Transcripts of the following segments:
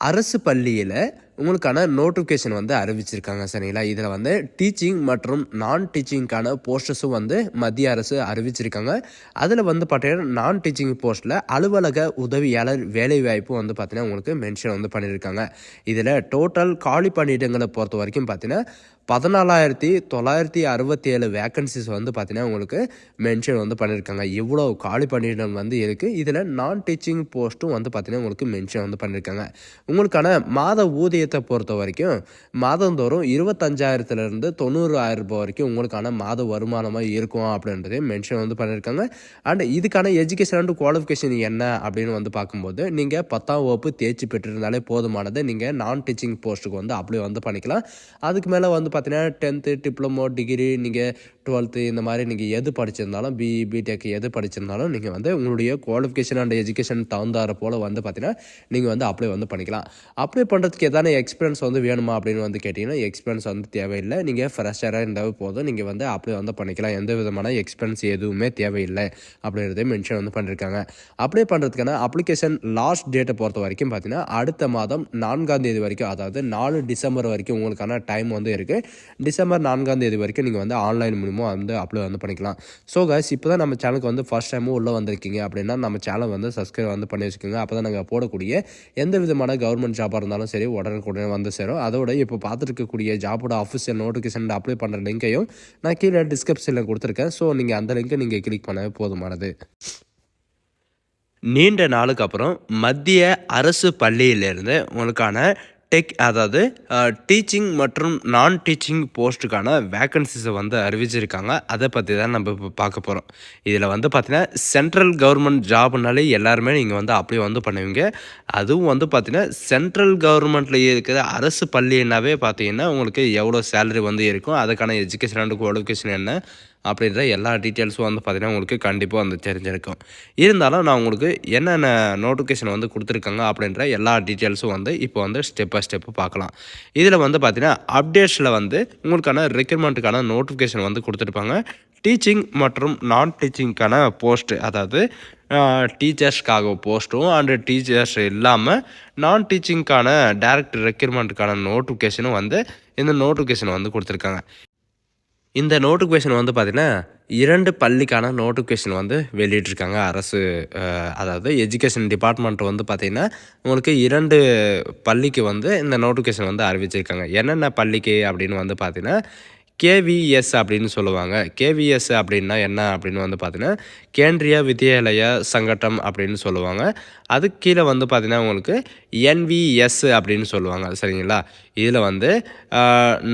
அரசு பள்ளியில் உங்களுக்கான நோட்டிஃபிகேஷன் வந்து அறிவிச்சிருக்காங்க சரிங்களா? இதில் வந்து டீச்சிங் மற்றும் நான் டீச்சிங்க்கான போஸ்டர்ஸும் வந்து மத்திய அரசு அறிவிச்சிருக்காங்க. அதில் வந்து பார்த்தீங்கன்னா நான் டீச்சிங் போஸ்ட்டில் அலுவலக உதவியாளர் வேலைவாய்ப்பும் வந்து பார்த்தீங்கன்னா உங்களுக்கு மென்ஷன் வந்து பண்ணியிருக்காங்க இதில் டோட்டல் காலி பணியிடங்களை பொறுத்த வரைக்கும் பார்த்தீங்கன்னா பதினாலாயிரத்தி தொள்ளாயிரத்தி அறுபத்தி ஏழு வேக்கன்சிஸ் வந்து பார்த்தீங்கன்னா உங்களுக்கு மென்ஷன் வந்து பண்ணியிருக்காங்க இவ்வளோ காலி பணியிடம் வந்து இருக்குது இதில் நான் டீச்சிங் போஸ்ட்டும் வந்து பார்த்தீங்கன்னா உங்களுக்கு மென்ஷன் வந்து பண்ணியிருக்காங்க உங்களுக்கான மாத ஊதியத்தை பொறுத்த வரைக்கும் மாதந்தோறும் இருபத்தஞ்சாயிரத்துலேருந்து தொண்ணூறாயிரம் ரூபாய் வரைக்கும் உங்களுக்கான மாத வருமானமாக இருக்கும் அப்படின்றதையும் மென்ஷன் வந்து பண்ணியிருக்காங்க அண்ட் இதுக்கான எஜுகேஷன் அண்ட் குவாலிஃபிகேஷன் என்ன அப்படின்னு வந்து பார்க்கும்போது நீங்கள் பத்தாம் வகுப்பு தேர்ச்சி பெற்றிருந்தாலே போதுமானது. நீங்கள் நான் டீச்சிங் போஸ்ட்டுக்கு வந்து அப்ளை வந்து பண்ணிக்கலாம். அதுக்கு மேலே வந்து பார்த்தீங்கன்னா டென்த்து டிப்ளமோ டிகிரி நீங்கள் டுவெல்த்து இந்த மாதிரி நீங்கள் எது படிச்சிருந்தாலும் பிஇ பிடெக் எது படிச்சிருந்தாலும் நீங்கள் வந்து உங்களுடைய குவாலிஃபிகேஷன் அண்ட் எஜுகேஷன் தகுந்தாற போல் வந்து பார்த்தீங்கன்னா நீங்கள் வந்து அப்ளை வந்து பண்ணிக்கலாம். அப்ளை பண்ணுறதுக்கு எதான எக்ஸ்பீரியன்ஸ் வந்து வேணுமா அப்படின்னு வந்து கேட்டிங்கன்னா எக்ஸ்பீரியன்ஸ் வந்து தேவையில்லை. நீங்கள் ஃப்ரெஷராக இருந்தாலும் போதும். நீங்கள் வந்து அப்ளை வந்து பண்ணிக்கலாம். எந்த விதமான எக்ஸ்பீரியன்ஸ் எதுவுமே தேவையில்லை அப்படின்றத மென்ஷன் வந்து பண்ணியிருக்காங்க அப்ளை பண்ணுறதுக்கான அப்ளிகேஷன் லாஸ்ட் டேட்டை பொறுத்த வரைக்கும் பார்த்தீங்கன்னா அடுத்த மாதம் நான்காம் தேதி வரைக்கும் அதாவது நாலு டிசம்பர் வரைக்கும் உங்களுக்கான டைம் வந்து இருக்குது டிசம்பர் நான்காம் தேதி வரைக்கும் நீங்கள் வந்து ஆன்லைன் மூலியமாக வந்து அப்லோட் வந்து பண்ணிக்கலாம். ஸோ கைஸ் இப்போ தான் நம்ம சேனலுக்கு வந்து ஃபர்ஸ்ட் டைமும் உள்ளே வந்திருக்கீங்க அப்படின்னா நம்ம சேனல் வந்து சப்ஸ்கிரைப் வந்து பண்ணி வச்சுக்கோங்க. அப்போ தான் நாங்கள் போடக்கூடிய எந்த விதமான கவர்மெண்ட் ஜாபாக இருந்தாலும் சரி உடனுக்குடனே வந்து சேரும். அதோட இப்போ பார்த்துட்டு இருக்கக்கூடிய ஜாபோட அஃபிஷியல் நோட்டிஃபிகேஷன் அப்ளை பண்ணுற லிங்கையும் நான் கீழே டிஸ்கிரிப்ஷனில் கொடுத்துருக்கேன். ஸோ நீங்கள் அந்த லிங்கை நீங்கள் கிளிக் பண்ணவே போதுமானது. நீண்ட நாளுக்கு அப்புறம் மத்திய அரசு பள்ளியிலிருந்து உங்களுக்கான டெக் அதாவது டீச்சிங் மற்றும் நான் டீச்சிங் போஸ்ட்டுக்கான வேக்கன்சிஸை வந்து அறிவிச்சிருக்காங்க. அதை பற்றி தான் நம்ம இப்போ பார்க்க போகிறோம் இதில் வந்து பார்த்தீங்கன்னா சென்ட்ரல் கவர்மெண்ட் ஜாப்னாலே எல்லாருமே நீங்கள் வந்து அப்படியே வந்து பண்ணுவீங்க. அதுவும் வந்து பார்த்தீங்கன்னா சென்ட்ரல் கவர்மெண்ட்டில் இருக்கிற அரசு பள்ளினாவே பார்த்தீங்கன்னா உங்களுக்கு எவ்வளோ சேலரி வந்து இருக்கும் அதுக்கான எஜுகேஷன் அண்ட் குவாலிஃபிகேஷன் என்ன அப்படின்ற எல்லா டீட்டெயில்ஸும் வந்து பார்த்திங்கன்னா உங்களுக்கு கண்டிப்பாக வந்து தெரிஞ்சிருக்கும். இருந்தாலும் நான் உங்களுக்கு என்னென்ன நோட்டிஃபிகேஷன் வந்து கொடுத்துருக்காங்க அப்படின்ற எல்லா டீட்டெயில்ஸும் வந்து இப்போ வந்து ஸ்டெப் பை ஸ்டெப்பு பார்க்கலாம். இதில் வந்து பார்த்திங்கன்னா அப்டேட்ஸில் வந்து உங்களுக்கான ரெக்யூர்மெண்ட்டுக்கான நோட்டிஃபிகேஷன் வந்து கொடுத்துருப்பாங்க. டீச்சிங் மற்றும் நான் டீச்சிங்க்கான போஸ்ட்டு அதாவது டீச்சர்ஸ்க்காக போஸ்ட்டும் அண்டு டீச்சர்ஸ் இல்லாமல் நான் டீச்சிங்க்கான டேரக்ட் ரெக்யூர்மெண்ட்டுக்கான நோட்டிஃபிகேஷனும் வந்து இந்த நோட்டிஃபிகேஷன் வந்து கொடுத்துருக்காங்க. இந்த நோட்டிஃபிகேஷன் வந்து பார்த்திங்கன்னா இரண்டு பள்ளிக்கான நோட்டிஃபிகேஷன் வந்து வெளியிட்ருக்காங்க அரசு அதாவது எஜுகேஷன் டிபார்ட்மெண்ட் வந்து பார்த்திங்கன்னா உங்களுக்கு இரண்டு பள்ளிக்கு வந்து இந்த நோட்டிஃபிகேஷன் வந்து அறிவிச்சிருக்காங்க. என்னென்ன பள்ளிக்கு அப்படின்னு வந்து பார்த்திங்கன்னா கேவிஎஸ் அப்படின்னு சொல்லுவாங்க. கேவிஎஸ் அப்படின்னா என்ன அப்படின்னு வந்து பார்த்தீங்கன்னா கேந்திரிய வித்யாலய சங்கட்டம் அப்படின்னு சொல்லுவாங்க. அதுக்கு கீழே வந்து பார்த்தீங்கன்னா உங்களுக்கு என்விஎஸ் அப்படின்னு சொல்லுவாங்க. சரிங்களா? இதில் வந்து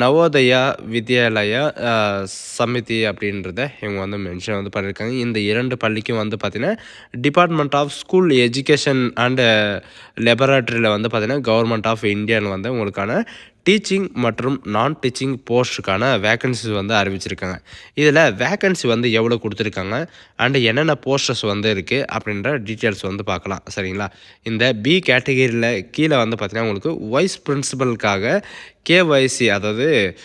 நவோதயா வித்யாலயா சமிதி அப்படின்றத இவங்க வந்து மென்ஷன் வந்து பண்ணியிருக்காங்க. இந்த இரண்டு பள்ளிக்கும் வந்து பார்த்திங்கன்னா department of school education and லெபரட்டரியில் வந்து பார்த்திங்கன்னா கவர்மெண்ட் ஆஃப் இந்தியான்னு வந்து உங்களுக்கான டீச்சிங் மற்றும் நான் டீச்சிங் போஸ்ட்டுக்கான வேக்கன்சிஸ் வந்து அறிவிச்சிருக்காங்க. இதில் வேக்கன்சி வந்து எவ்வளோ கொடுத்துருக்காங்க? அண்டு என்னென்ன போஸ்டர்ஸ் வந்து இருக்குது அப்படின்ற டீட்டெயில்ஸ் வந்து பார்க்கலாம். சரிங்களா? இந்த பி கேட்டகரியில் கீழே வந்து பார்த்திங்கன்னா உங்களுக்கு வைஸ் பிரின்சிபலுக்காக கேஒய்சி அதாவது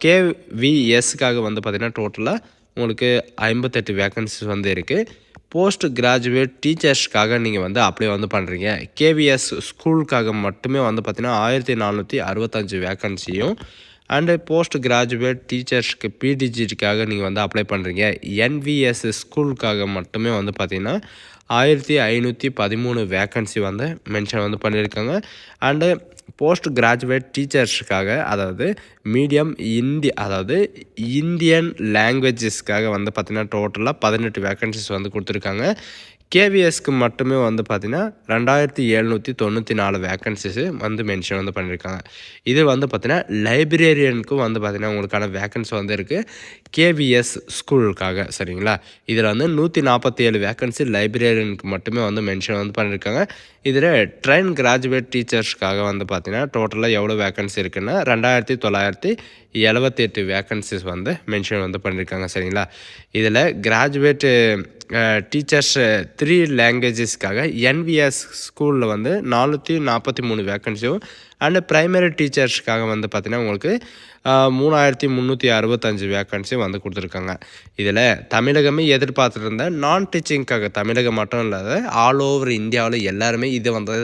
கேவிஎஸ்க்காக வந்து பார்த்திங்கன்னா டோட்டலாக உங்களுக்கு ஐம்பத்தெட்டு வேக்கன்சிஸ் வந்து இருக்குது போஸ்ட் கிராஜுவேட் டீச்சர்ஸ்க்காக நீங்கள் வந்து அப்ளை வந்து பண்ணுறீங்க கேவிஎஸ் ஸ்கூலுக்காக மட்டுமே வந்து பார்த்திங்கன்னா ஆயிரத்தி நானூற்றி அறுபத்தஞ்சு வேக்கன்சியும் அண்டு போஸ்ட் கிராஜுவேட் டீச்சர்ஸ்க்கு பிடிஜிக்காக நீங்கள் வந்து அப்ளை பண்ணுறீங்க என்விஎஸ் ஸ்கூலுக்காக மட்டுமே வந்து பார்த்தீங்கன்னா ஆயிரத்தி ஐநூற்றி பதிமூணு வேக்கன்சி வந்து மென்ஷன் வந்து பண்ணியிருக்காங்க அண்டு போஸ்ட் கிராஜுவேட் டீச்சர்ஸுக்காக அதாவது மீடியம் இந்தி அதாவது இந்தியன் லாங்குவேஜஸ்க்காக வந்து பார்த்திங்கன்னா டோட்டலாக பதினெட்டு வேக்கன்சிஸ் வந்து கொடுத்துருக்காங்க. கேவிஎஸ்க்கு மட்டுமே வந்து பார்த்திங்கன்னா ரெண்டாயிரத்தி எழுநூற்றி தொண்ணூற்றி நாலு வேக்கன்சிஸு வந்து மென்ஷன் வந்து பண்ணியிருக்காங்க இது வந்து பார்த்திங்கன்னா லைப்ரேரியனுக்கும் வந்து பார்த்திங்கன்னா உங்களுக்கான வேக்கன்சி வந்து இருக்குது கேவிஎஸ் ஸ்கூலுக்காக சரிங்களா? இதில் வந்து நூற்றி நாற்பத்தி ஏழு வேக்கன்சி லைப்ரேரியனுக்கு மட்டுமே வந்து மென்ஷன் வந்து பண்ணியிருக்காங்க இதில் ட்ரெயின் கிராஜுவேட் டீச்சர்ஸ்க்காக வந்து பார்த்திங்கன்னா டோட்டலாக எவ்வளோ வேக்கன்சி இருக்குன்னா ரெண்டாயிரத்தி தொள்ளாயிரத்தி எழுபத்தி எட்டு வேக்கன்சிஸ் வந்து மென்ஷன் வந்து பண்ணியிருக்காங்க சரிங்களா? இதில் கிராஜுவேட்டு டீச்சர்ஸ் த்ரீ லாங்குவேஜஸ்க்காக என்விஎஸ் ஸ்கூலில் வந்து நானூற்றி நாற்பத்தி மூணு வேக்கன்சியும் அண்டு ப்ரைமரி டீச்சர்ஸ்க்காக வந்து பார்த்திங்கன்னா உங்களுக்கு மூணாயிரத்தி முந்நூற்றி அறுபத்தஞ்சு வேக்கன்சியும் வந்து கொடுத்துருக்காங்க. இதில் தமிழகமே எதிர்பார்த்துட்டு இருந்த நான் டீச்சிங்க்காக தமிழகம் மட்டும் இல்லாத ஆல் ஓவர் இந்தியாவில் எல்லாருமே இது வந்து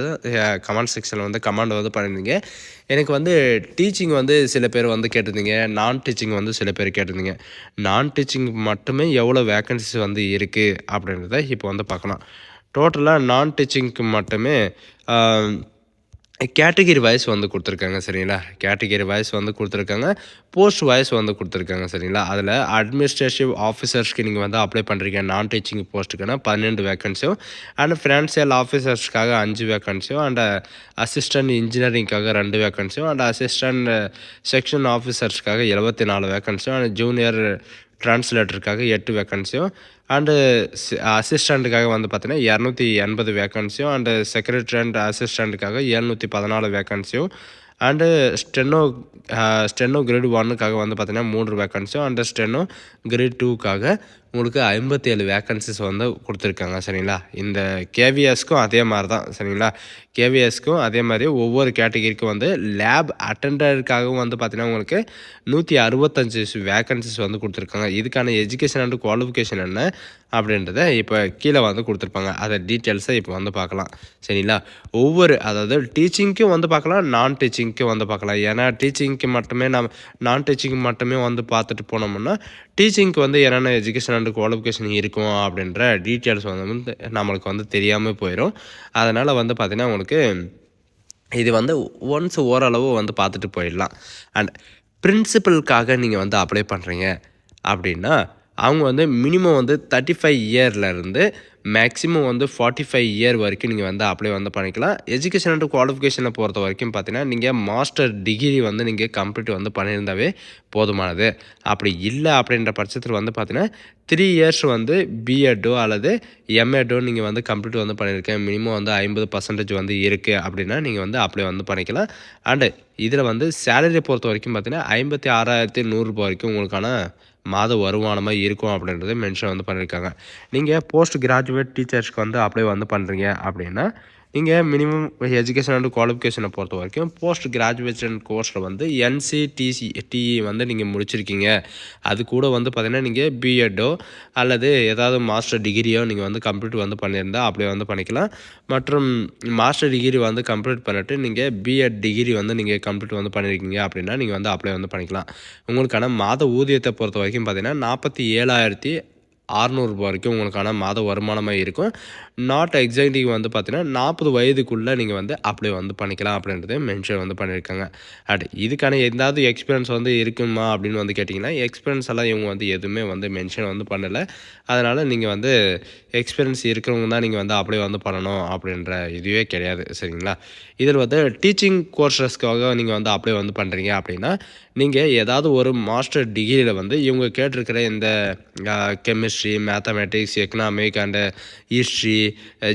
கமெண்ட் செக்ஷனில் வந்து கமெண்ட் வந்து பண்ணியிருந்தீங்க எனக்கு வந்து டீச்சிங் வந்து சில பேர் வந்து கேட்டிருந்தீங்க. நான் டீச்சிங் வந்து சில பேர் கேட்டிருந்தீங்க. நான் டீச்சிங் மட்டுமே எவ்வளோ வேக்கன்சிஸ் வந்து இருக்குது அப்படின்றத இப்போ வந்து பார்க்கலாம். டோட்டலாக நான் டீச்சிங்க்கு மட்டுமே கேட்டகிரி வைஸ் வந்து கொடுத்துருக்காங்க சரிங்களா? கேட்டகிரி வைஸ் வந்து கொடுத்துருக்காங்க போஸ்ட் வைஸ் வந்து கொடுத்துருக்காங்க சரிங்களா? அதில் அட்மினிஸ்ட்ரேட்டிவ் ஆஃபீஸர்ஸ்க்கு நீங்கள் வந்து அப்ளை பண்ணுறீங்க நான் டீச்சிங் போஸ்ட்டுக்குன்னா பன்னெண்டு வேக்கன்சியும் அண்ட் ஃபினான்சியல் ஆஃபீஸர்ஸ்க்காக அஞ்சு வேக்கன்சியும் அண்ட் அசிஸ்டன்ட் இன்ஜினியரிங்க்காக ரெண்டு வேக்கன்சியும் அண்ட் அசிஸ்டன்ட் செக்ஷன் ஆஃபீஸர்ஸ்க்காக எழுபத்தி நாலு வேக்கன்சியும் அண்ட் ஜூனியர் ட்ரான்ஸ்லேட்டருக்காக எட்டு வேக்கன்சியும் அண்டு அசிஸ்டண்ட்டுக்காக வந்து பார்த்தீங்கன்னா இரநூத்தி எண்பது வேக்கன்சியும் அண்டு செக்ரட்டரி அண்ட் அசிஸ்டண்ட்டுக்காக இரநூத்தி பதினாலு வேக்கன்சியும் அண்டு ஸ்டெனோ ஸ்டெனோ கிரேட் ஒன்னுக்காக வந்து பார்த்தீங்கன்னா மூன்று வேக்கன்சியும் அண்டு ஸ்டெனோ கிரேட் டூக்காக உங்களுக்கு ஐம்பத்தி ஏழு வேக்கன்சிஸ் வந்து கொடுத்துருக்காங்க சரிங்களா? இந்த கேவிஎஸ்க்கும் அதே மாதிரி தான் சரிங்களா கேவிஎஸ்க்கும் அதே மாதிரி ஒவ்வொரு கேட்டகிரிக்கும் வந்து லேப் அட்டண்டருக்காகவும் வந்து பார்த்திங்கன்னா உங்களுக்கு நூற்றி அறுபத்தஞ்சு வேக்கன்சிஸ் வந்து கொடுத்துருக்காங்க. இதுக்கான எஜுகேஷன் அண்ட் குவாலிஃபிகேஷன் என்ன அப்படின்றத இப்போ கீழே வந்து கொடுத்துருப்பாங்க. அதை டீட்டெயில்ஸை இப்போ வந்து பார்க்கலாம் சரிங்களா? ஒவ்வொரு அதாவது டீச்சிங்க்கும் வந்து பார்க்கலாம் நான் டீச்சிங்க்கும் வந்து பார்க்கலாம். ஏன்னா டீச்சிங்க்கு மட்டுமே நம்ம நான் டீச்சிங் மட்டுமே வந்து பார்த்துட்டு போனோம்னா டீச்சிங்க்கு வந்து என்னென்ன எஜுகேஷன் அண்ட் குவாலிஃபிகேஷன் இருக்கும் அப்படின்ற டீட்டெயில்ஸ் வந்து நம்மளுக்கு வந்து தெரியாமல் போயிடும் அதனால் வந்து பார்த்திங்கன்னா உங்களுக்கு இது வந்து ஒன்ஸ் ஓரளவு வந்து பார்த்துட்டு போயிடலாம். அண்ட் பிரின்சிபலுக்காக நீங்கள் வந்து அப்ளை பண்ணுறீங்க அப்படின்னா அவங்க வந்து மினிமம் வந்து தேர்ட்டி ஃபைவ் இயர்லேருந்து மேக்ஸிமம் வந்து ஃபார்ட்டி ஃபைவ் இயர் வரைக்கும் நீங்கள் வந்து அப்ளை வந்து பண்ணிக்கலாம். எஜுகேஷன் அண்ட் குவாலிஃபிகேஷனை பொறுத்த வரைக்கும் பார்த்தீங்கன்னா நீங்கள் மாஸ்டர் டிகிரி வந்து நீங்கள் கம்ப்ளீட் வந்து பண்ணியிருந்தாவே போதுமானது. அப்படி இல்லை அப்படின்ற பட்சத்தில் வந்து பார்த்தீங்கன்னா த்ரீ இயர்ஸ் வந்து பிஎட்டோ அல்லது எம்எட்டோ நீங்கள் வந்து கம்ப்ளீட் வந்து பண்ணியிருக்கேன். மினிமம் வந்து ஐம்பது பர்சன்டேஜ் வந்து இருக்குது அப்படின்னா நீங்கள் வந்து அப்ளை வந்து பண்ணிக்கலாம். அண்டு இதில் வந்து சேலரி பொறுத்த வரைக்கும் பார்த்தீங்கன்னா ஐம்பத்தி ஆறாயிரத்தி நூறுரூபா வரைக்கும் உங்களுக்கான மாத வருமானமாக இருக்கும் அப்படின்றத மென்ஷன் வந்து பண்ணியிருக்காங்க. நீங்கள் போஸ்ட் கிராஜுவேட் டீச்சர்ஸ்க்கு வந்து அப்ளை வந்து பண்ணுறீங்க அப்படின்னா நீங்கள் மினிமம் எஜுகேஷன் அண்ட் குவாலிஃபிகேஷனை பொறுத்த வரைக்கும் போஸ்ட் கிராஜுவேஷன் கோர்ஸில் வந்து என்சிடிசி டிஇ வந்து நீங்கள் முடிச்சிருக்கீங்க. அது கூட வந்து பார்த்தீங்கன்னா நீங்கள் பிஎட்டோ அல்லது ஏதாவது மாஸ்டர் டிகிரியோ நீங்கள் வந்து கம்ப்ளீட் வந்து பண்ணியிருந்தால் அப்படியே வந்து பண்ணிக்கலாம். மற்றும் மாஸ்டர் டிகிரி வந்து கம்ப்ளீட் பண்ணிட்டு நீங்கள் பிஎட் டிகிரி வந்து நீங்கள் கம்ப்ளீட் வந்து பண்ணியிருக்கீங்க அப்படின்னா நீங்கள் வந்து அப்ளை வந்து பண்ணிக்கலாம். உங்களுக்கான மாத ஊதியத்தை பொறுத்த வரைக்கும் பார்த்தீங்கன்னா நாற்பத்தி ஏழாயிரத்தி அறநூறுபா வரைக்கும் உங்களுக்கான மாத வருமானமாக இருக்கும். நாட் எக்ஸைட்டிவ் வந்து பார்த்தீங்கன்னா நாற்பது வயதுக்குள்ளே நீங்கள் வந்து அப்ளை வந்து பண்ணிக்கலாம் அப்படின்றது மென்ஷன் வந்து பண்ணியிருக்காங்க. அட் இதுக்கான எதாவது எக்ஸ்பீரியன்ஸ் வந்து இருக்குமா அப்படின்னு வந்து கேட்டிங்கன்னா எக்ஸ்பீரியன்ஸ் எல்லாம் இவங்க வந்து எதுவுமே வந்து மென்ஷன் வந்து பண்ணலை. அதனால் நீங்கள் வந்து எக்ஸ்பீரியன்ஸ் இருக்கிறவங்க தான் நீங்கள் வந்து அப்ளை வந்து பண்ணணும் அப்படின்ற இதுவே கிடையாது. சரிங்களா? இதில் வந்து டீச்சிங் கோர்சஸ்க்காக நீங்கள் வந்து அப்ளை வந்து பண்ணுறீங்க அப்படின்னா நீங்கள் ஏதாவது ஒரு மாஸ்டர் டிகிரியில் வந்து இவங்க கேட்டிருக்கிற இந்த chemistry mathematics economic and history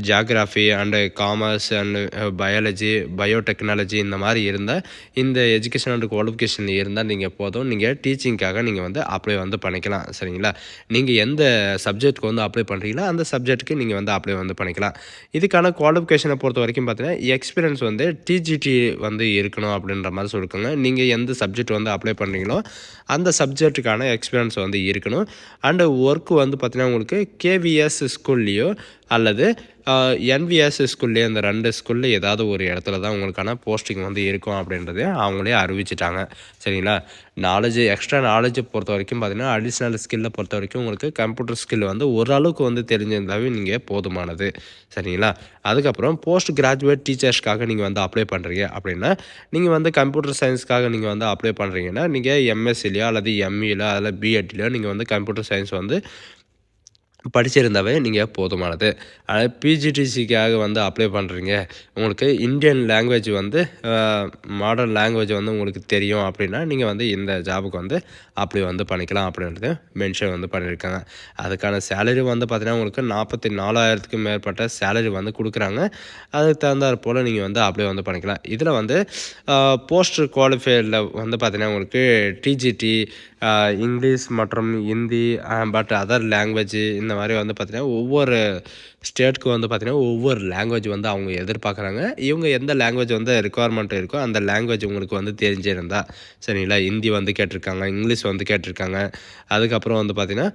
geography and commerce and biology biotechnology இந்த மாதிரி இருந்தால் இந்த எஜுகேஷன் அண்ட் குவாலிஃபிகேஷன் இருந்தால் நீங்கள் போதும். நீங்கள் டீச்சிங்க்காக நீங்கள் வந்து அப்ளை வந்து பண்ணிக்கலாம். சரிங்களா? நீங்கள் எந்த சப்ஜெக்ட்க்கு வந்து அப்ளை பண்ணுறீங்களோ அந்த சப்ஜெக்ட்டுக்கு நீங்கள் வந்து அப்ளை வந்து பண்ணிக்கலாம். இதுக்கான குவாலிஃபிகேஷனை பொறுத்த வரைக்கும் பார்த்தீங்கன்னா எக்ஸ்பீரியன்ஸ் வந்து டிஜிடி வந்து இருக்கணும் அப்படின்ற மாதிரி சொல்லியிருக்காங்க நீங்கள் எந்த சப்ஜெக்ட் வந்து அப்ளை பண்ணுறீங்களோ அந்த சப்ஜெக்ட்டுக்கான எக்ஸ்பீரியன்ஸ் வந்து இருக்கணும். அண்டு ஒர்க் வந்து பார்த்திங்கன்னா உங்களுக்கு கேவிஎஸ் ஸ்கூல்லையோ அல்லது என்விஎஸ் அந்த ரெண்டு ஸ்கூலில் ஏதாவது ஒரு இடத்துல தான் உங்களுக்கான போஸ்டிங் வந்து இருக்கும் அப்படின்றத அவங்களே அறிவிச்சிட்டாங்க. சரிங்களா? நாலேஜ் எக்ஸ்ட்ரா நாலேஜை பொறுத்த வரைக்கும் பார்த்தீங்கன்னா அடிஷ்னல் ஸ்கில்லை பொறுத்த வரைக்கும் உங்களுக்கு கம்ப்யூட்டர் ஸ்கில் வந்து ஓரளவுக்கு வந்து தெரிஞ்சிருந்தாவே நீங்கள் போதுமானது. சரிங்களா? அதுக்கப்புறம் போஸ்ட் கிராஜுவேட் டீச்சர்ஸ்க்காக நீங்கள் வந்து அப்ளை பண்ணுறீங்க அப்படின்னா நீங்கள் வந்து கம்ப்யூட்டர் சயின்ஸ்க்காக நீங்கள் வந்து அப்ளை பண்ணுறீங்கன்னா நீங்கள் எம்எஸ்சிலையோ அல்லது எம்இல அதில் பிஎட்லையோ நீங்கள் வந்து கம்ப்யூட்டர் சயின்ஸ் வந்து படிச்சிருந்தாவே நீங்கள் போதுமானது. அதாவது பிஜிடிசிக்காக வந்து அப்ளை பண்ணுறீங்க உங்களுக்கு இந்தியன் லாங்குவேஜ் வந்து மாடர்ன் லாங்குவேஜ் வந்து உங்களுக்கு தெரியும் அப்படின்னா நீங்கள் வந்து இந்த ஜாபுக்கு வந்து அப்ளை வந்து பண்ணிக்கலாம் அப்படின்றது மென்ஷன் வந்து பண்ணியிருக்காங்க அதுக்கான சேலரி வந்து பார்த்திங்கன்னா உங்களுக்கு நாற்பத்தி நாலாயிரத்துக்கும் மேற்பட்ட சேலரி வந்து கொடுக்குறாங்க. அதுக்கு தகுந்தாற் போல் நீங்கள் வந்து அப்ளை வந்து பண்ணிக்கலாம். இதில் வந்து போஸ்ட் குவாலிஃபைடில் வந்து பார்த்திங்கன்னா உங்களுக்கு டிஜிடி இங்கிலீஷ் மற்றும் ஹிந்தி பட் அதர் லாங்குவேஜ் இந்த மாதிரி வந்து பார்த்திங்கன்னா ஒவ்வொரு ஸ்டேட்டுக்கு வந்து பார்த்திங்கன்னா ஒவ்வொரு லாங்குவேஜ் வந்து அவங்க எதிர்பார்க்குறாங்க. இவங்க எந்த லாங்குவேஜ் வந்து ரெக்குவயர்மெண்ட் இருக்கோ அந்த லாங்குவேஜ் உங்களுக்கு வந்து தெரிஞ்சிருந்தா சரிங்களா? ஹிந்தி வந்து கேட்டிருக்காங்க இங்கிலீஷ் வந்து கேட்டிருக்காங்க. அதுக்கப்புறம் வந்து பார்த்திங்கன்னா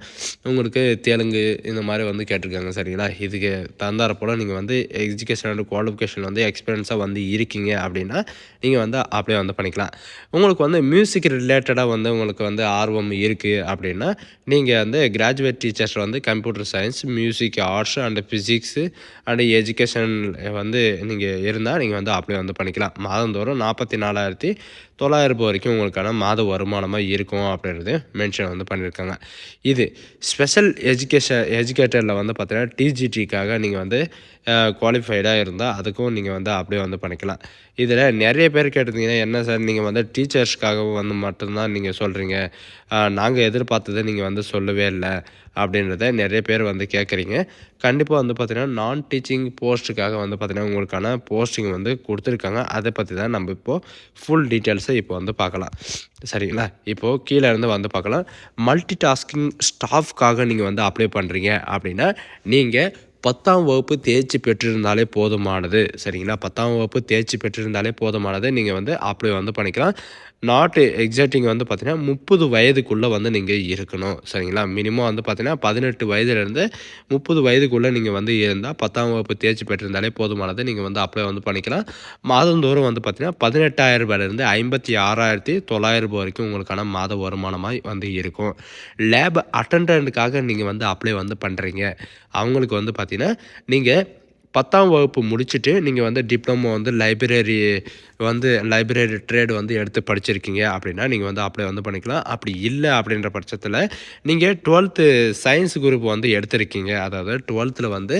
உங்களுக்கு தெலுங்கு இந்த மாதிரி வந்து கேட்டிருக்காங்க சரிங்களா? இதுக்கு தந்தார போல் நீங்கள் வந்து எஜுகேஷன் அண்ட் குவாலிஃபிகேஷன் வந்து எக்ஸ்பீரியன்ஸாக வந்து இருக்கீங்க அப்படின்னா நீங்கள் வந்து அப்ளை வந்து பண்ணிக்கலாம். உங்களுக்கு வந்து மியூசிக் ரிலேட்டடாக வந்து உங்களுக்கு வந்து ஆர்வம் இருக்குது அப்படின்னா நீங்கள் வந்து கிராஜுவேட் டீச்சர்ஸ் வந்து computer science music arts and physics and education வந்து நீங்கள் இருந்தால் நீங்கள் வந்து அப்ளை வந்து பண்ணிக்கலாம். மாதந்தோறும் நாற்பத்தி நாலாயிரத்தி தொள்ளாயிரம் ரூபாய் வரைக்கும் உங்களுக்கான மாத வருமானமாக இருக்கும் அப்படின்றது மென்ஷன் வந்து பண்ணியிருக்காங்க. இது ஸ்பெஷல் எஜுகேஷன் எஜுகேட்டரில் வந்து பார்த்தீங்கன்னா டிஜிடிக்காக நீங்கள் வந்து குவாலிஃபைடாக இருந்தால் அதுக்கும் நீங்கள் வந்து அப்படியே வந்து பண்ணிக்கலாம். இதில் நிறைய பேர் கேட்டிருந்தீங்கன்னா என்ன சார் நீங்கள் வந்து டீச்சர்ஸ்க்காக வந்து மட்டும்தான் நீங்கள் சொல்கிறீங்க நாங்கள் எதிர்பார்த்ததை நீங்கள் வந்து சொல்லவே இல்லை அப்படின்றத நிறைய பேர் வந்து கேட்குறீங்க கண்டிப்பாக வந்து பார்த்திங்கன்னா நான் டீச்சிங் போஸ்ட்டுக்காக வந்து பார்த்திங்கன்னா உங்களுக்கான போஸ்டிங் வந்து கொடுத்துருக்காங்க. அதை பற்றி தான் நம்ம இப்போது ஃபுல் டீட்டெயில்ஸ் இப்போ வந்து பார்க்கலாம். சரிங்களா? இப்போது கீழே இருந்து வந்து பார்க்கலாம். மல்டி டாஸ்கிங் ஸ்டாஃப்காக நீங்கள் வந்து அப்ளை பண்ணுறீங்க அப்படின்னா நீங்கள் பத்தாம் வகுப்பு தேர்ச்சி பெற்றிருந்தாலே போதுமானது. சரிங்களா? பத்தாம் வகுப்பு தேர்ச்சி பெற்றிருந்தாலே போதுமானது. நீங்கள் வந்து அப்ளை வந்து பண்ணிக்கலாம். நாட் எக்ஸாக்டிங் வந்து பார்த்தீங்கன்னா முப்பது வயதுக்குள்ளே வந்து நீங்கள் இருக்கணும். சரிங்களா? மினிமம் வந்து பார்த்தீங்கன்னா பதினெட்டு வயதுலேருந்து முப்பது வயதுக்குள்ளே நீங்கள் வந்து இருந்தால் பத்தாம் வகுப்பு தேர்ச்சி பெற்றிருந்தாலே போதுமானது. நீங்கள் வந்து அப்ளை வந்து பண்ணிக்கலாம். மாதந்தோறும் வந்து பார்த்தீங்கன்னா பதினெட்டாயிரம் ரூபாயிலேருந்து ஐம்பத்தி ஆறாயிரத்தி தொள்ளாயிரம் ரூபாய் வரைக்கும் உங்களுக்கான மாத வருமானமாக வந்து இருக்கும். லேப் அட்டண்டன்ட்டுக்காக நீங்கள் வந்து அப்ளை வந்து பண்ணுறீங்க அவங்களுக்கு வந்து பார்த்தீங்கன்னா நீங்கள் பத்தாம் வகுப்பு முடிச்சுட்டு நீங்கள் வந்து டிப்ளமோ வந்து லைப்ரரி வந்து லைப்ரரி ட்ரேடு வந்து எடுத்து படிச்சிருக்கீங்க அப்படின்னா நீங்கள் வந்து அப்ளை வந்து பண்ணிக்கலாம். அப்படி இல்லை அப்படின்ற பட்சத்தில் நீங்கள் டுவெல்த்து சயின்ஸ் குரூப் வந்து எடுத்திருக்கீங்க. அதாவது டுவெல்த்தில் வந்து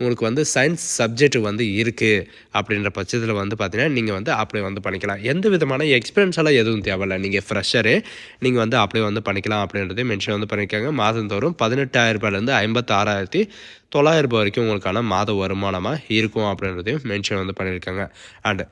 உங்களுக்கு வந்து சயின்ஸ் சப்ஜெக்ட் வந்து இருக்குது அப்படின்ற பட்சத்தில் வந்து பார்த்தீங்கன்னா நீங்கள் வந்து அப்ளை வந்து பண்ணிக்கலாம். எந்த விதமான எக்ஸ்பீரியன்ஸெல்லாம் எதுவும் தேவையில்ல. நீங்கள் ஃப்ரெஷரு நீங்கள் வந்து அப்ளை வந்து பண்ணிக்கலாம் அப்படின்றதே மென்ஷன் வந்து பண்ணியிருக்காங்க மாதந்தோறும் பதினெட்டாயிரம் ரூபாயிலேருந்து ஐம்பத்தாறாயிரத்தி தொள்ளாயிரம் ரூபாய் வரைக்கும் உங்களுக்கான மாத வருமானமாக இருக்கும் அப்படின்றதையும் மென்ஷன் வந்து பண்ணியிருக்காங்க. அண்ட்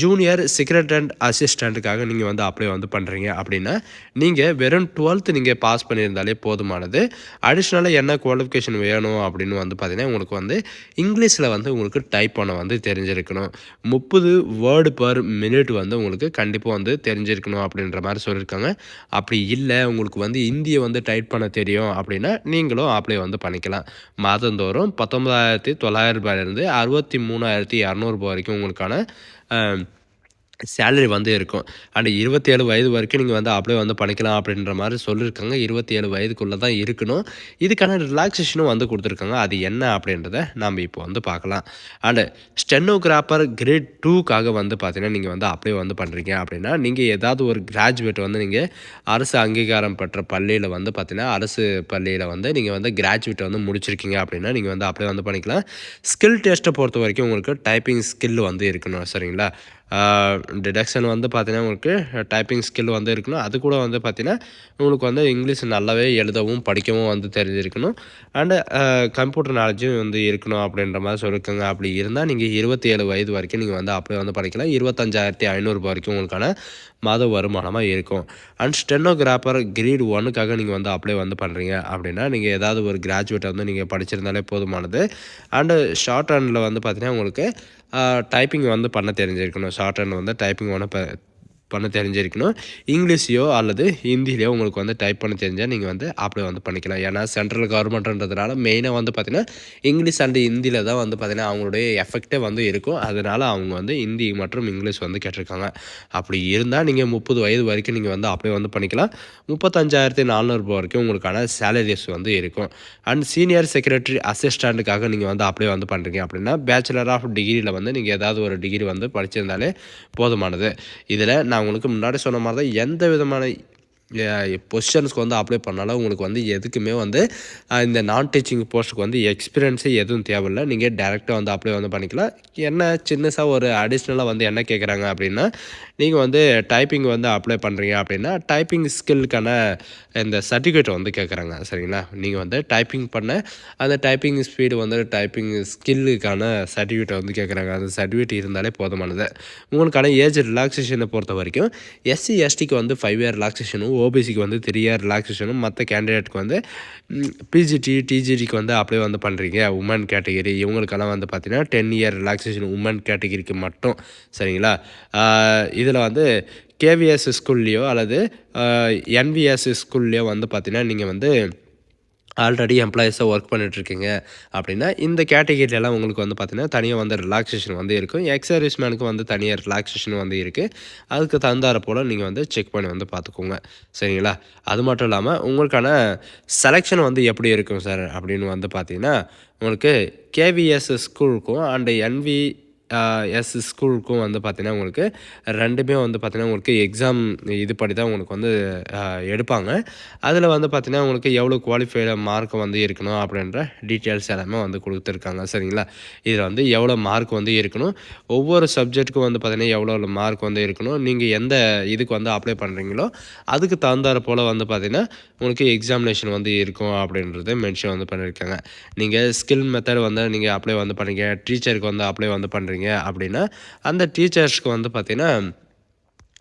ஜூனியர் செக்ரட்டண்ட் அசிஸ்டண்ட்டுக்காக நீங்கள் வந்து அப்ளை வந்து பண்ணுறீங்க அப்படின்னா நீங்கள் வெறும் டுவெல்த்து நீங்கள் பாஸ் பண்ணியிருந்தாலே போதுமானது. அடிஷ்னலாக என்ன குவாலிஃபிகேஷன் வேணும் அப்படின்னு வந்து பார்த்தீங்கன்னா உங்களுக்கு வந்து இங்கிலீஷில் வந்து உங்களுக்கு டைப் பண்ண வந்து தெரிஞ்சிருக்கணும். முப்பது வேர்டு பர் மினிட் வந்து உங்களுக்கு கண்டிப்பாக வந்து தெரிஞ்சிருக்கணும் அப்படின்ற மாதிரி சொல்லியிருக்காங்க. அப்படி இல்லை உங்களுக்கு வந்து இந்தியை வந்து டைப் பண்ண தெரியும் அப்படின்னா நீங்களும் அப்ளை வந்து பண்ணிக்கலாம். மாதந்தோறும் வரும் பத்தொன்பதாயிரத்தி தொள்ளாயிரம் ரூபாயிலிருந்து அறுபத்தி மூணாயிரத்தி இரநூறுபா வரைக்கும் உங்களுக்கான சேலரி வந்து இருக்கும். அண்ட் இருபத்தி ஏழு வயது வரைக்கும் நீங்கள் வந்து அப்ளை வந்து பண்ணிக்கலாம் அப்படின்ற மாதிரி சொல்லியிருக்காங்க இருபத்தி ஏழு வயதுக்குள்ளே தான் இருக்கணும். இதுக்கான ரிலாக்ஸேஷனும் வந்து கொடுத்துருக்காங்க. அது என்ன அப்படின்றத நம்ம இப்போ வந்து பார்க்கலாம். அண்டு ஸ்டெனோகிராஃபர் கிரேட் டூக்காக வந்து பார்த்தீங்கன்னா நீங்கள் வந்து அப்ளை வந்து பண்ணுறீங்க அப்படின்னா நீங்கள் ஏதாவது ஒரு கிராஜுவேட் வந்து நீங்கள் அரசு அங்கீகாரம் பெற்ற பள்ளியில் வந்து பார்த்தீங்கன்னா அரசு பள்ளியில் வந்து நீங்கள் வந்து கிராஜுவேட் வந்து முடிச்சிருக்கீங்க அப்படின்னா நீங்கள் வந்து அப்ளை வந்து பண்ணிக்கலாம். ஸ்கில் டெஸ்ட்டை பொறுத்த வரைக்கும் உங்களுக்கு டைப்பிங் ஸ்கில் வந்து இருக்கணும். சரிங்களா? டிடக்ஷன் வந்து பார்த்தீங்கன்னா உங்களுக்கு டைப்பிங் ஸ்கில் வந்து இருக்கணும். அது கூட வந்து பார்த்தீங்கன்னா உங்களுக்கு வந்து இங்கிலீஷ் நல்லாவே எழுதவும் படிக்கவும் வந்து தெரிஞ்சிருக்கணும். அண்டு கம்ப்யூட்டர் நாலேஜும் வந்து இருக்கணும் அப்படின்ற மாதிரி சொல்லியிருக்காங்க அப்படி இருந்தால் நீங்கள் இருபத்தி ஏழு வயது வரைக்கும் நீங்கள் வந்து அப்படியே வந்து படிக்கலாம். இருபத்தஞ்சாயிரத்தி ஐநூறுரூபா வரைக்கும் உங்களுக்கான மாத வருமானமாக இருக்கும். அண்ட் ஸ்டெனோகிராஃபர் கிரேட் ஒன்னுக்காக நீங்கள் வந்து அப்ளை வந்து பண்ணுறீங்க அப்படின்னா நீங்கள் ஏதாவது ஒரு கிராஜுவேட்டை வந்து நீங்கள் படிச்சிருந்தாலே போதுமானது. அண்டு ஷார்ட் ஹேண்டில் வந்து பார்த்தீங்கன்னா உங்களுக்கு டைப்பிங் வந்து பண்ண தெரிஞ்சிருக்கணும். ஷார்ட் ஹேண்ட் வந்து டைப்பிங் பண்ண பண்ண தெரிஞ்சிருக்கணும். இங்கிலீஷ்லையோ அல்லது ஹிந்திலையோ உங்களுக்கு வந்து டைப் பண்ண தெரிஞ்சால் நீங்கள் வந்து அப்படியே வந்து பண்ணிக்கலாம். ஏன்னா சென்ட்ரல் கவர்மெண்ட்ன்றதுனால மெயினாக வந்து பார்த்திங்கன்னா இங்கிலீஷ் அண்ட் ஹிந்தியில் தான் வந்து பார்த்திங்கன்னா அவங்களுடைய எஃபெக்டே வந்து இருக்கும். அதனால் அவங்க வந்து ஹிந்தி மற்றும் இங்கிலீஷ் வந்து கேட்டிருக்காங்க. அப்படி இருந்தால் நீங்கள் முப்பது வயது வரைக்கும் நீங்கள் வந்து அப்படியே வந்து பண்ணிக்கலாம். முப்பத்தஞ்சாயிரத்தி நானூறுபா வரைக்கும் உங்களுக்கான சேலரிஸ் வந்து இருக்கும். அண்ட் சீனியர் செக்ரட்டரி அசிஸ்டண்ட்டுக்காக நீங்கள் வந்து அப்படியே வந்து பண்ணுறீங்க அப்படின்னா பேச்சுலர் ஆஃப் டிகிரியில் வந்து நீங்கள் ஏதாவது ஒரு டிகிரி வந்து படிச்சிருந்தாலே போதுமானது. இதில் நான் உங்களுக்கு முன்னாடி சொன்ன மாதிரி தான் எந்த விதமான பொசிஷன்ஸ்க்கு வந்து அப்ளை பண்ணாலும் உங்களுக்கு வந்து எதுக்குமே வந்து இந்த நான் டீச்சிங் போஸ்ட்டுக்கு வந்து எக்ஸ்பீரியன்ஸே எதுவும் தேவையில்லை. நீங்கள் டேரெக்டாக வந்து அப்ளை வந்து பண்ணிக்கலாம். என்ன சின்னசாக ஒரு அடிஷ்னலாக வந்து என்ன கேட்குறாங்க அப்படின்னா நீங்கள் வந்து டைப்பிங் வந்து அப்ளை பண்ணுறீங்க அப்படின்னா டைப்பிங் ஸ்கில்லுக்கான இந்த சர்டிஃபிகேட் வந்து கேட்குறாங்க சரிங்களா? நீங்கள் வந்து டைப்பிங் பண்ண அந்த டைப்பிங் ஸ்பீடு வந்து டைப்பிங் ஸ்கில்லுக்கான சர்டிஃபிகேட்டை வந்து கேட்குறாங்க அந்த சர்டிஃபிகேட் இருந்தாலே போதுமானது. உங்களுக்கான ஏஜ் ரிலாக்ஸேஷனை பொறுத்த வரைக்கும் எஸ்சி எஸ்டிக்கு வந்து ஃபைவ் இயர் ரிலாக்ஸேஷனும் ஓபிசிக்கு வந்து த்ரீ இயர் ரிலாக்ஸேஷனும் மற்ற கேண்டிடேட்க்கு வந்து பிஜிடி டிஜிடிக்கு வந்து அப்ளை வந்து பண்ணுறீங்க உமன் கேட்டகிரி இவங்களுக்கெல்லாம் வந்து பார்த்தீங்கன்னா டென் இயர் ரிலாக்ஸேஷன் உமன் கேட்டகிரிக்கு மட்டும். சரிங்களா? இதில் வந்து கேவிஎஸ் ஸ்கூல்லையோ அல்லது என்விஎஸ் ஸ்கூல்லையோ வந்து பார்த்தீங்கன்னா நீங்கள் வந்து ஆல்ரெடி எம்ப்ளாயீஸாக ஒர்க் பண்ணிட்டுருக்கீங்க அப்படின்னா இந்த கேட்டகிரிலலாம் உங்களுக்கு வந்து பார்த்திங்கன்னா தனியாக வந்து ரிலாக்ஸேஷன் வந்து இருக்கும். எக்ஸ் சர்வீஸ்மேனுக்கு வந்து தனியாக ரிலாக்ஸேஷன் வந்து இருக்குது அதுக்கு தகுந்தார போல் நீங்கள் வந்து செக் பண்ணி வந்து பார்த்துக்கோங்க சரிங்களா? அது மட்டும் இல்லாமல் உங்களுக்கான செலெக்ஷன் வந்து எப்படி இருக்கும் சார் அப்படின்னு வந்து பார்த்திங்கன்னா உங்களுக்கு கேவிஎஸ் ஸ்கூலுக்கும் அண்டு என்வி எஸ் ஸ்கூலுக்கும் வந்து பார்த்தீங்கன்னா உங்களுக்கு ரெண்டுமே வந்து பார்த்திங்கன்னா உங்களுக்கு எக்ஸாம் இது படி தான் உங்களுக்கு வந்து எடுப்பாங்க. அதில் வந்து பார்த்திங்கன்னா உங்களுக்கு எவ்வளோ குவாலிஃபைடு மார்க் வந்து இருக்கணும் அப்படின்ற டீட்டெயில்ஸ் எல்லாமே வந்து கொடுத்துருக்காங்க. சரிங்களா? இதில் வந்து எவ்வளோ மார்க் வந்து இருக்கணும்? ஒவ்வொரு சப்ஜெக்ட்டுக்கும் வந்து பார்த்தீங்கன்னா எவ்வளோ மார்க் வந்து இருக்கணும்? நீங்கள் எந்த இதுக்கு வந்து அப்ளை பண்ணுறீங்களோ அதுக்கு தகுந்தாற போல் வந்து பார்த்தீங்கன்னா உங்களுக்கு எக்ஸாமினேஷன் வந்து இருக்கும் அப்படின்றது மென்ஷன் வந்து பண்ணியிருக்காங்க. நீங்கள் ஸ்கில் மெத்தட் வந்து நீங்கள் அப்ளை வந்து பண்ணுறீங்க டீச்சருக்கு வந்து அப்ளை வந்து பண்ணுறீங்க அப்படின்னா அந்த டீச்சர்ஸ்க்கு வந்து பார்த்திங்கன்னா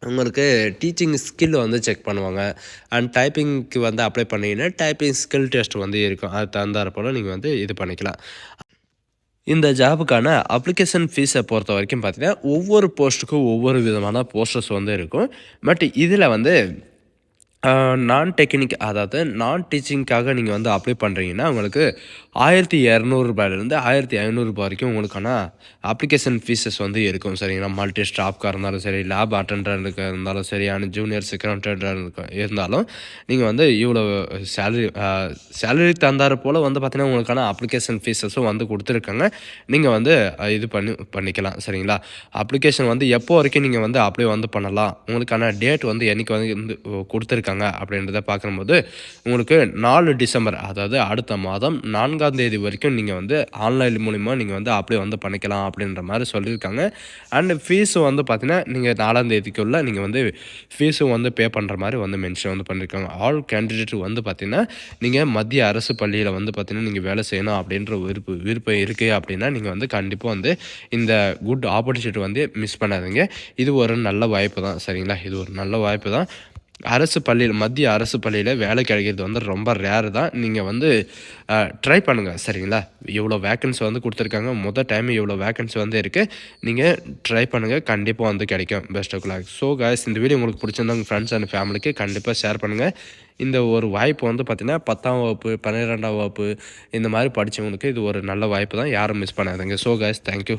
உங்களுக்கு டீச்சிங் ஸ்கில் வந்து செக் பண்ணுவாங்க. அண்ட் டைப்பிங்க்கு வந்து அப்ளை பண்ணிங்கன்னா டைப்பிங் ஸ்கில் டெஸ்ட் வந்து இருக்கும். அது தந்தாரப்போல் நீங்கள் வந்து இது பண்ணிக்கலாம். இந்த ஜாபுக்கான அப்ளிகேஷன் ஃபீஸை பொறுத்த வரைக்கும் பார்த்தீங்கன்னா ஒவ்வொரு போஸ்ட்டுக்கும் ஒவ்வொரு விதமான போஸ்டர்ஸ் வந்து இருக்கும். பட் இதில் வந்து நான் டெக்னிக் அதாவது நான் டீச்சிங்க்காக நீங்கள் வந்து அப்ளை பண்ணுறீங்கன்னா உங்களுக்கு ஆயிரத்தி இரநூறுபாயிலேருந்து ஆயிரத்தி ஐநூறுரூபா வரைக்கும் உங்களுக்கான அப்ளிகேஷன் ஃபீஸஸ் வந்து இருக்கும் சரிங்களா? மல்டி ஸ்டாஃப்காக இருந்தாலும் சரி லேப் அட்டெண்டராக இருந்தாலும் சரி அண்ட் ஜூனியர் செக்ரட்டராக இருந்தாலும் நீங்கள் வந்து இவ்வளோ சேலரி சேலரி தந்தார போல் வந்து பார்த்தீங்கன்னா உங்களுக்கான அப்ளிகேஷன் ஃபீஸஸும் வந்து கொடுத்துருக்காங்க. நீங்கள் வந்து இது பண்ணி பண்ணிக்கலாம் சரிங்களா? அப்ளிகேஷன் வந்து எப்போ வரைக்கும் நீங்கள் வந்து அப்ளை வந்து பண்ணலாம் உங்களுக்கான டேட் வந்து என்னைக்கு வந்து கொடுத்துருக்காங்க கொடுத்துருக்காங்க அப்படின்றத பார்க்கும்போது உங்களுக்கு நாலு டிசம்பர் அதாவது அடுத்த மாதம் நான்காம் தேதி வரைக்கும் நீங்கள் வந்து ஆன்லைன் மூலிமா நீங்கள் வந்து அப்ளை வந்து பண்ணிக்கலாம் அப்படின்ற மாதிரி சொல்லியிருக்காங்க. அண்ட் ஃபீஸும் வந்து பார்த்தீங்கன்னா நீங்கள் நாலாம் தேதிக்குள்ளே நீங்கள் வந்து ஃபீஸும் வந்து பே பண்ணுற மாதிரி வந்து மென்ஷன் வந்து பண்ணியிருக்காங்க ஆல் கேண்டிடேட் வந்து பார்த்தீங்கன்னா நீங்கள் மத்திய அரசு பள்ளியில் வந்து பார்த்தீங்கன்னா நீங்கள் வேலை செய்யணும் அப்படின்ற விருப்பம் விருப்பம் இருக்குது அப்படின்னா நீங்கள் வந்து கண்டிப்பாக வந்து இந்த குட் ஆப்பர்ச்சுனிட்டி வந்து மிஸ் பண்ணாதீங்க. இது ஒரு நல்ல வாய்ப்பு தான் சரிங்களா? இது ஒரு நல்ல வாய்ப்பு தான். அரசு பள்ளியில் மத்திய அரசு பள்ளியில் வேலை கிடைக்கிறது வந்து ரொம்ப ரேர் தான். நீங்கள் வந்து ட்ரை பண்ணுங்கள் சரிங்களா? இவ்வளோ வேக்கன்சி வந்து கொடுத்துருக்காங்க. மொதல் டைம் இவ்வளோ வேக்கன்சி வந்து இருக்குது நீங்கள் ட்ரை பண்ணுங்கள் கண்டிப்பாக வந்து கிடைக்கும். Best of luck so guys இந்த வீடியோ உங்களுக்கு பிடிச்சிருந்தா உங்கள் ஃப்ரெண்ட்ஸ் அண்ட் ஃபேமிலிக்கு கண்டிப்பாக ஷேர் பண்ணுங்கள் இந்த ஒரு வாய்ப்பு வந்து பார்த்திங்கன்னா பத்தாம் வகுப்பு பன்னிரெண்டாம் வகுப்பு இந்த மாதிரி படித்தவங்களுக்கு இது ஒரு நல்ல வாய்ப்பு தான். யாரும் மிஸ் பண்ணாதீங்க. So guys thank you